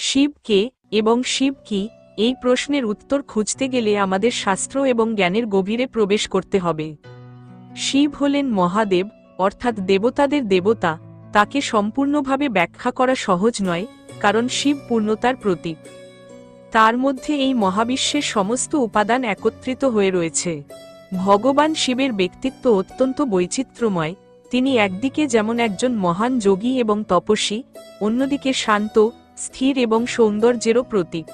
শিব কে এবং শিব কি এই প্রশ্নের উত্তর খুঁজতে গেলে আমাদের শাস্ত্র এবং জ্ঞানের গভীরে প্রবেশ করতে হবে। শিব হলেন মহাদেব, অর্থাৎ দেবতাদের দেবতা, তাকে সম্পূর্ণভাবে ব্যাখ্যা করা সহজ নয়, কারণ শিব পূর্ণতার প্রতীক। তার মধ্যে এই মহাবিশ্বের সমস্ত উপাদান একত্রিত হয়ে রয়েছে। ভগবান শিবের ব্যক্তিত্ব অত্যন্ত বৈচিত্র্যময়, তিনি একদিকে যেমন একজন মহান যোগী এবং তপস্বী, অন্যদিকে শান্ত, স্থির এবং সৌন্দর্যেরও প্রতীক।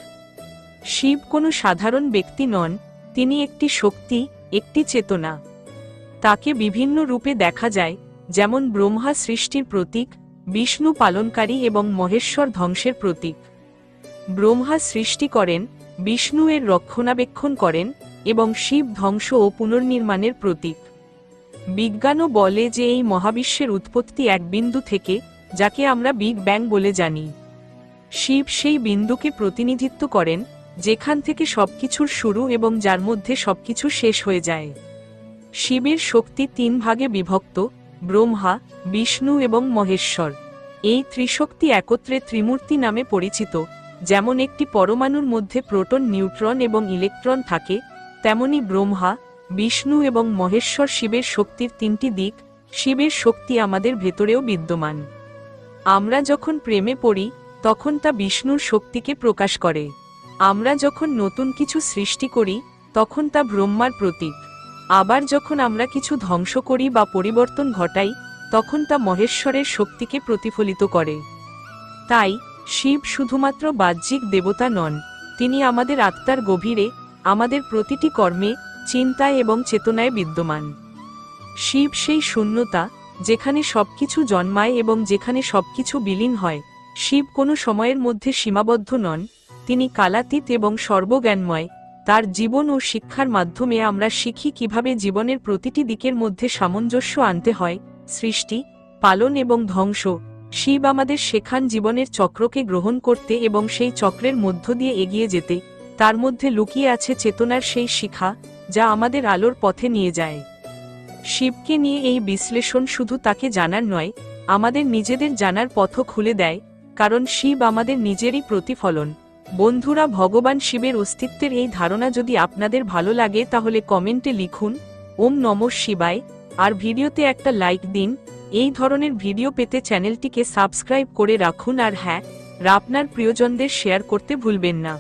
শিব কোনো সাধারণ ব্যক্তি নন, তিনি একটি শক্তি, একটি চেতনা। তাকে বিভিন্ন রূপে দেখা যায়, যেমন ব্রহ্মা সৃষ্টির প্রতীক, বিষ্ণু পালনকারী এবং মহেশ্বর ধ্বংসের প্রতীক। ব্রহ্মা সৃষ্টি করেন বিষ্ণু এর রক্ষণাবেক্ষণ করেন এবং শিব ধ্বংস ও পুনর্নির্মাণের প্রতীক। বিজ্ঞানও বলে যে এই মহাবিশ্বের উৎপত্তি এক বিন্দু থেকে, যাকে আমরা বিগ ব্যাং বলে জানি। শিব সেই বিন্দুকে প্রতিনিধিত্ব করেন, যেখান থেকে সবকিছুর শুরু এবং যার মধ্যে সবকিছু শেষ হয়ে যায়। শিবের শক্তি তিন ভাগে বিভক্ত, ব্রহ্মা, বিষ্ণু এবং মহেশ্বর। এই ত্রিশক্তি একত্রে ত্রিমূর্তি নামে পরিচিত যেমন একটি পরমাণুর মধ্যে প্রোটন, নিউট্রন এবং ইলেকট্রন থাকে, তেমনি ব্রহ্মা, বিষ্ণু এবং মহেশ্বর শিবের শক্তির তিনটি দিক, শিবের শক্তি আমাদের ভেতরেও বিদ্যমান। আমরা যখন প্রেমে পড়ি, তখন তা বিষ্ণুর শক্তিকে প্রকাশ করে। আমরা যখন নতুন কিছু সৃষ্টি করি, তখন তা ব্রহ্মার প্রতীক। আবার যখন আমরা কিছু ধ্বংস করি বা পরিবর্তন ঘটাই, তখন তা মহেশ্বরের শক্তিকে প্রতিফলিত করে। তাই শিব শুধুমাত্র বাহ্যিক দেবতা নন, তিনি আমাদের আত্মার গভীরে, আমাদের প্রতিটি কর্মে, চিন্তায় এবং চেতনায় বিদ্যমান। শিব সেই শূন্যতা, যেখানে সবকিছু জন্মায় এবং যেখানে সবকিছু বিলীন হয়। শিব কোনো সময়ের মধ্যে সীমাবদ্ধ নন, তিনি কালাতীত এবং সর্বজ্ঞানময়। তার জীবন ও শিক্ষার মাধ্যমে আমরা শিখি কীভাবে জীবনের প্রতিটি দিকের মধ্যে সামঞ্জস্য আনতে হয়, সৃষ্টি, পালন এবং ধ্বংস। শিব আমাদের শেখান জীবনের চক্রকে গ্রহণ করতে এবং সেই চক্রের মধ্য দিয়ে এগিয়ে যেতে, তার মধ্যে লুকিয়ে আছে চেতনার সেই শিখা, যা আমাদের আলোর পথে নিয়ে যায়। শিবকে নিয়ে এই বিশ্লেষণ শুধু তাকে জানার নয়, আমাদের নিজেদের জানার পথও খুলে দেয়, কারণ শিব আমাদের নিজেরই প্রতিফলন। বন্ধুরা, ভগবান শিবের অস্তিত্বের এই ধারণা যদি আপনাদের ভালো লাগে তাহলে কমেন্টে লিখুন, ওম নম শিবায়, আর ভিডিওতে একটা লাইক দিন এই ধরনের ভিডিও পেতে চ্যানেলটিকে সাবস্ক্রাইব করে রাখুন আর হ্যাঁ আপনার প্রিয়জনদের শেয়ার করতে ভুলবেন না.